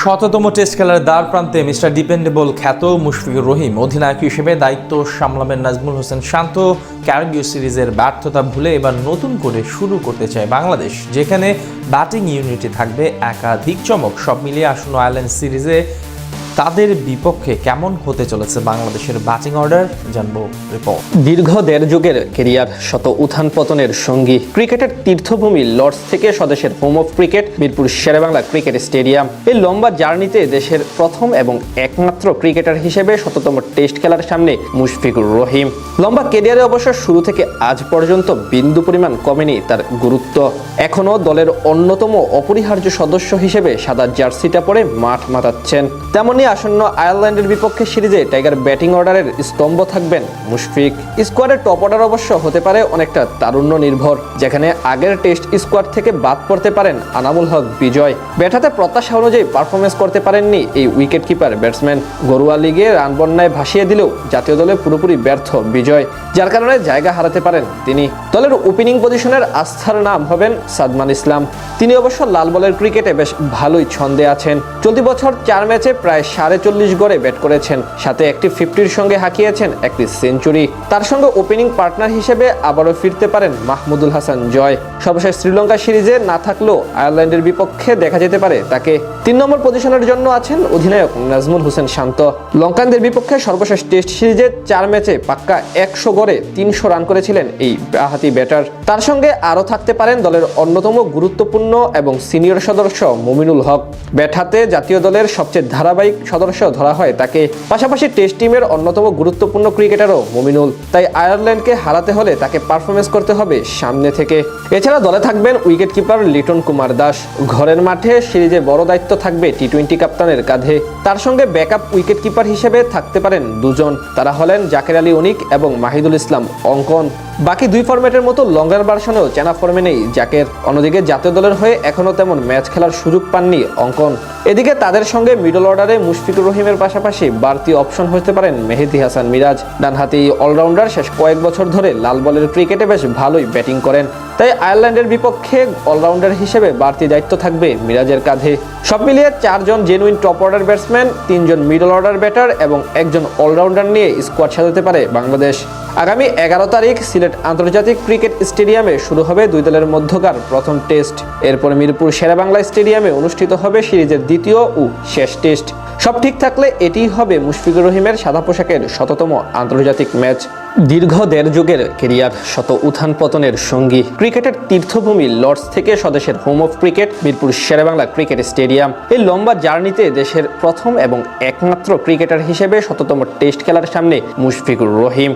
শততম টেস্ট খেলার দ্বার প্রান্তে মিস্টার ডিপেন্ডেবল খ্যাত মুশফিকুর রহিম অধিনায়ক হিসেবে দায়িত্ব সামলাবেন নাজমুল হোসেন শান্ত। ক্যারিবীয় সিরিজের ব্যর্থতা ভুলে এবার নতুন করে শুরু করতে চায় বাংলাদেশ, যেখানে ব্যাটিং ইউনিটে থাকবে একাধিক চমক। সব মিলিয়ে আসন্ন আয়ারল্যান্ড সিরিজে তাদের বিপক্ষে কেমন হতে চলেছে বাংলাদেশের ব্যাটিং অর্ডার জানব রিপোর্ট দীর্ঘ দেড় যুগের কেরিয়ার শত উত্থান পতনের সঙ্গী ক্রিকেটের তীর্থভূমি লর্ডস থেকে স্বদেশের home of cricket Mirpur Sher e Bangla cricket stadium. এই লম্বা জার্নিতে দেশের প্রথম এবং একমাত্র ক্রিকেটার হিসেবে শততম টেস্ট খেলার সামনে মুশফিকুর রহিম। লম্বা কেরিয়ারে অবশ্য শুরু থেকে আজ পর্যন্ত বিন্দু পরিমাণ কমেনি তার গুরুত্ব। এখনও দলের অন্যতম অপরিহার্য সদস্য হিসেবে সাদা জার্সিটা পরে মাঠ মাতাচ্ছেন। তেমনি আসন্ন আয়ারল্যান্ডের বিপক্ষে সিরিজে টাইগার ব্যাটিং অর্ডারের স্তম্ভ থাকবেন মুশফিক। স্কোয়াডের টপ অর্ডার অবশ্য হতে পারে অনেকটা তারুণ্য নির্ভর, যেখানে আগের টেস্ট স্কোয়াড থেকে বাদ পড়তে পারেন আনামুল হক বিজয়। ব্যাটাতে প্রত্যাশা অনুযায়ী পারফরমেন্স করতে পারেননি এই উইকেট কিপার ব্যাটসম্যান। গরুয়া লিগে রান বন্যায় ভাসিয়ে দিলেও জাতীয় দলে পুরোপুরি ব্যর্থ বিজয়, যার কারণে জায়গা হারাতে পারেন তিনি। দলের ওপেনিং পজিশনের আস্থার নাম হবেন সাদমান ইসলাম। তিনি অবশ্য লাল বলের ক্রিকেটে বেশ ভালোই ছন্দে আছেন। চলতি বছর চার ম্যাচে প্রায় সাড়ে চল্লিশ গড়ে ব্যাট করেছেন। সাথে একটি ফিফটির সঙ্গে হাঁকিয়েছেন একটি সেঞ্চুরি। তার সঙ্গে ওপেনিং পার্টনার হিসেবে আবারও ফিরতে পারেন মাহমুদুল হাসান জয়। সর্বশেষ শ্রীলঙ্কা সিরিজে না থাকলেও আয়ারল্যান্ডের বিপক্ষে দেখা যেতে পারে তাকে। তিন নম্বর পজিশনের জন্য আছেন অধিনায়ক নাজমুল হোসেন শান্ত। লঙ্কানদের বিপক্ষে সর্বশেষ টেস্ট সিরিজে চার ম্যাচে পাক্কা একশো গড়ে তিনশো রান করেছিলেন এই বাহাতি ব্যাটার। তার সঙ্গে আরও থাকতে পারেন দলের অন্যতম গুরুত্বপূর্ণ এবং সিনিয়র সদস্য মুমিনুল হক। ব্যাট হাতে জাতীয় দলের সবচেয়ে ধারাবাহিক সদস্য ধরা হয়। তাকে পাশাপাশি টেস্ট টিমের অন্যতম গুরুত্বপূর্ণ ক্রিকেটারও মুমিনুল। তাই আয়ারল্যান্ডকে হারাতে হলে তাকে পারফরমেন্স করতে হবে সামনে থেকে। এছাড়া দলে থাকবেন উইকেট কিপার লিটন কুমার দাস। ঘরের মাঠে সিরিজে বড় দায়িত্ব থাকবে টি টোয়েন্টি কাপ্তানের কাঁধে। তার সঙ্গে ব্যাকআপ উইকেট কিপার হিসেবে থাকতে পারেন দুজন। তারা হলেন জাকের আলী অনিক এবং মাহিদুল ইসলাম অঙ্কন। বাকি দুই ফরম্যাটের মতো লঙ্গার ভার্সনেও চেনা ফর্মে নেই। জাকের অন্যদিকে জাতীয় দলের হয়ে এখনও তেমন ম্যাচ খেলার সুযোগ পাননি অঙ্কন। এদিকে তাদের সঙ্গে মিডল অর্ডারে মুশফিকুর রহিমের পাশাপাশি বাড়তি অপশন হতে পারেন মেহেদি হাসান মিরাজ। ডানহাতি অলরাউন্ডার শেষ কয়েক বছর ধরে লাল বলের ক্রিকেটে বেশ ভালোই ব্যাটিং করেন। তাই আয়ারল্যান্ডের বিপক্ষে অলরাউন্ডার হিসেবে বাড়তি দায়িত্ব থাকবে মিরাজের কাঁধে। সব মিলিয়ে চারজন জেনুইন টপ অর্ডার ব্যাটসম্যান তিনজন মিডল অর্ডার ব্যাটার এবং একজন অলরাউন্ডার নিয়ে স্কোয়াড সাজাতে পারে বাংলাদেশ। আগামী এগারো তারিখ সিলেট আন্তর্জাতিক ক্রিকেট স্টেডিয়ামে শুরু হবে দুই দলের মধ্যকার প্রথম টেস্ট। এরপর মিরপুর শেরেবাংলা স্টেডিয়ামে অনুষ্ঠিত হবে সিরিজের দ্বিতীয় ও শেষ টেস্ট। সব ঠিক থাকলে এটিই হবে মুশফিকুর রহিমের সাদা পোশাকের শততম আন্তর্জাতিক ম্যাচ। দীর্ঘ দেড় যুগের কেরিয়ার শত উত্থান পতনের সঙ্গী ক্রিকেটের তীর্থভূমি লর্ডস থেকে স্বদেশের home of cricket Mirpur Sher e Bangla cricket stadium. এই লম্বা জার্নিতে দেশের প্রথম এবং একমাত্র ক্রিকেটার হিসেবে শততম টেস্ট খেলার সামনে মুশফিকুর রহিম।